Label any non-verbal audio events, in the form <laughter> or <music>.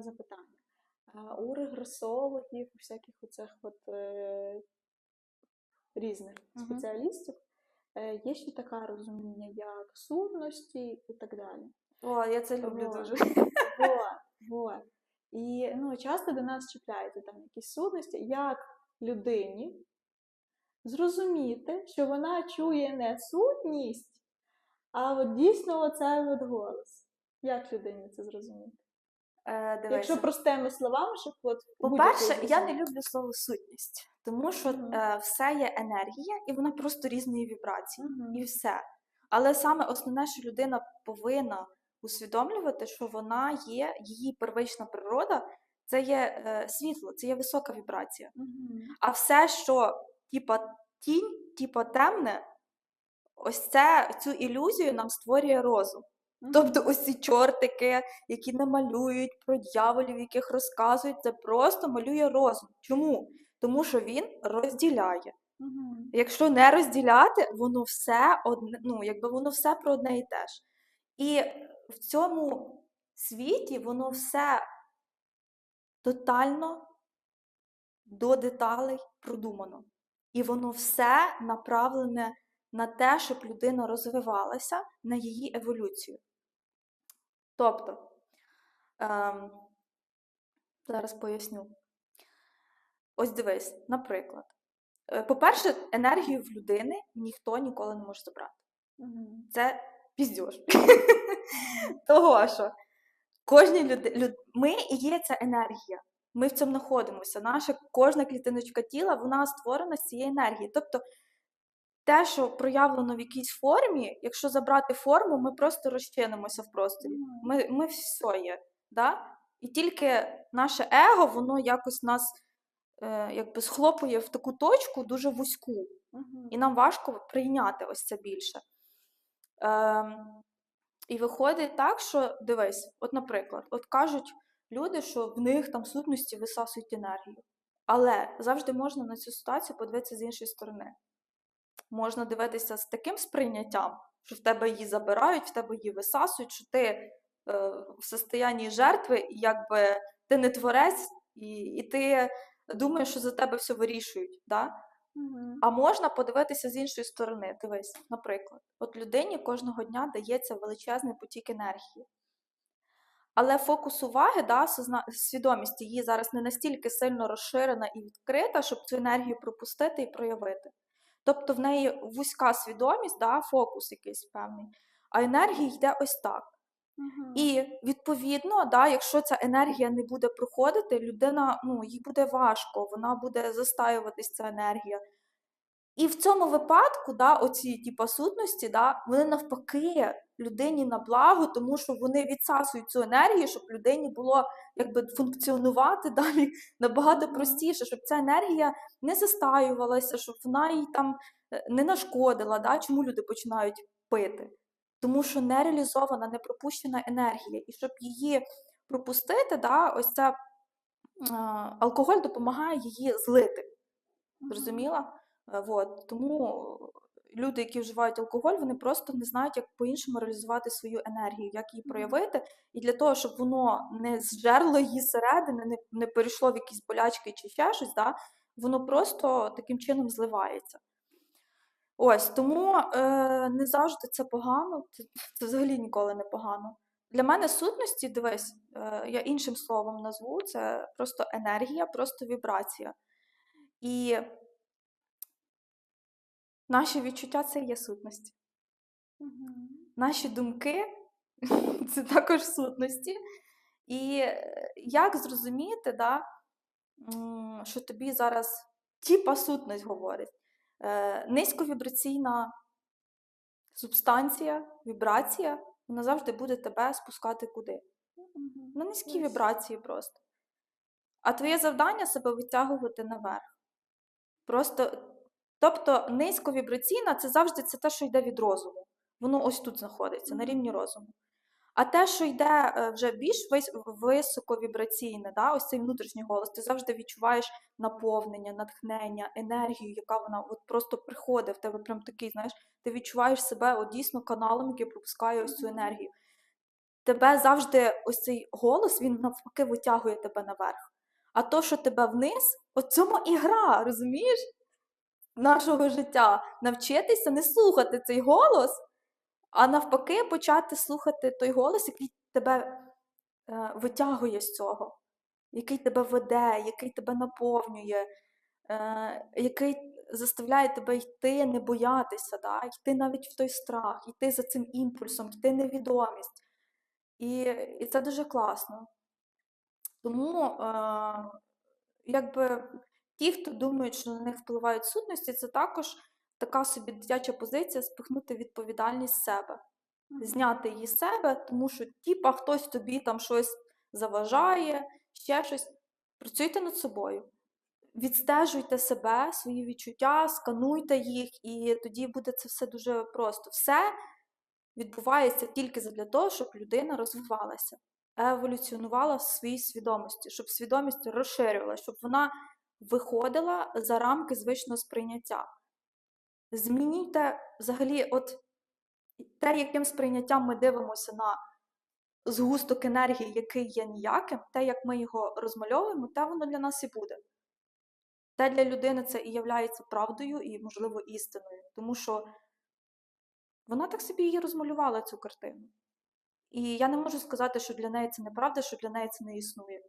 запитання. У регресологів, у всяких оцих от е, різних Мгм. спеціалістів е, є ще таке розуміння, як сутності і так далі. О, я це люблю дуже. Вот, <laughs> вот. І ну, часто до нас чіпляються там якісь сутності, як людині зрозуміти, що вона чує не сутність, а от дійсно оцей от голос. Як людині це зрозуміти? Е, дивися. Якщо простими словами, щоб от По-перше, я не люблю слово сутність, тому що Мгм. е, все є енергія, і вона просто різної вібрації. Мгм. І все. Але саме основне, що людина повинна усвідомлювати, що вона є, її первична природа це є е, світло, це є висока вібрація. Мгм. А все, що типа тінь, типа темне, ось це цю ілюзію нам створює розум. Тобто ось ці чортики, які намалюють про дьяволів, яких розказують, це просто малює розум. Чому? Тому що він розділяє. Мгм. Якщо не розділяти, воно все одне, ну, якби воно все про одне і те ж. І в цьому світі воно все тотально до деталей продумано. І воно все направлене на те, щоб людина розвивалася на її еволюцію. Тобто, ем, зараз поясню. Ось дивись, наприклад. Е, По-перше, енергію в людини ніхто ніколи не може забрати. Мгм. Це піздьош. <laughs> Того що кожній люди... ми і є ця енергія. Ми в цьому знаходимося. Наша кожна клітиночка тіла вона створена з цієї енергії. Тобто те, що проявлено в якійсь формі, якщо забрати форму, ми просто розчинимося в просторі. Ми, ми все є. Да? І тільки наше его, воно якось нас е, якби схлопує в таку точку дуже вузьку. І нам важко прийняти ось це більше. Ем, і виходить так, що дивись, от, наприклад, от кажуть люди, що в них там сутності висасують енергію. Але завжди можна на цю ситуацію подивитися з іншої сторони. Можна дивитися з таким сприйняттям, що в тебе її забирають, в тебе її висасують, що ти е, в состоянні жертви, якби ти не творець, і, і ти думаєш, що за тебе все вирішують. Да? Мгм. А можна подивитися з іншої сторони. Дивись, наприклад, от людині кожного дня дається величезний потік енергії. Але фокус уваги, да, свідомість її зараз не настільки сильно розширена і відкрита, щоб цю енергію пропустити і проявити. Тобто в неї вузька свідомість, да, фокус якийсь певний, а енергія йде ось так. Угу. І відповідно, да, якщо ця енергія не буде проходити, людина ну, їй буде важко, вона буде застаюватись ця енергія. І в цьому випадку, да, оці типа, сутності, да, вони навпаки людині на благо, тому що вони відсасують цю енергію, щоб людині було якби функціонувати <laughs> далі набагато простіше, щоб ця енергія не застаювалася, щоб вона їй там е, не нашкодила. Да? Чому люди починають пити? Тому що не реалізована, не пропущена енергія. І щоб її пропустити, да, ось ця е, алкоголь допомагає її злити. Зрозуміла? Е, Вот. Тому люди, які вживають алкоголь, вони просто не знають, як по-іншому реалізувати свою енергію, як її проявити. І для того, щоб воно не зжерло її зсередини, не, не перейшло в якісь болячки чи ще щось, да, воно просто таким чином зливається. Ось тому е, не завжди це погано, це, це взагалі ніколи не погано. Для мене сутності, дивись, е, я іншим словом назву, це просто енергія, просто вібрація. І наші відчуття це є сутності. Мгм. Наші думки це також сутності. І е, як зрозуміти, да, що тобі зараз тіпа сутність говорить? Е, Низьковібраційна субстанція, вібрація, вона завжди буде тебе спускати куди? Мгм. На низькі Yes. вібрації просто. А твоє завдання себе витягувати наверх. Просто, тобто низьковібраційна це завжди це те, що йде від розуму. Воно ось тут знаходиться, на рівні розуму. А те, що йде е, вже більш вис- високовібраційне, да, ось цей внутрішній голос, ти завжди відчуваєш наповнення, натхнення, енергію, яка вона от просто приходить в тебе прям такий, знаєш, ти відчуваєш себе от дійсно каналом, який пропускає ось цю енергію. тебе завжди ось цей голос, він навпаки витягує тебе наверх. А то, що тебе вниз, от цьому і гра, розумієш? Нашого життя. Навчитися не слухати цей голос, а навпаки, почати слухати той голос, який тебе е, витягує з цього, який тебе веде, який тебе наповнює, е, який заставляє тебе йти, не боятися, да? йти навіть в той страх, йти за цим імпульсом, йти невідомість. І, і це дуже класно. Тому, е, якби ті, хто думають, що на них впливають сутності, це також така собі дитяча позиція спихнути відповідальність з себе, зняти її з себе, тому що тіпа хтось тобі там щось заважає, ще щось. Працюйте над собою. Відстежуйте себе, свої відчуття, скануйте їх, і тоді буде це все дуже просто. Все відбувається тільки для того, щоб людина розвивалася, еволюціонувала в своїй свідомості, щоб свідомість розширювалася, щоб вона виходила за рамки звичного сприйняття. Змінюйте взагалі, от те, яким сприйняттям ми дивимося на згусток енергії, який є ніяким, те, як ми його розмальовуємо, те воно для нас і буде. Те для людини це і являється правдою і, можливо, істиною, тому що вона так собі її розмалювала цю картину. І я не можу сказати, що для неї це неправда, що для неї це не існує.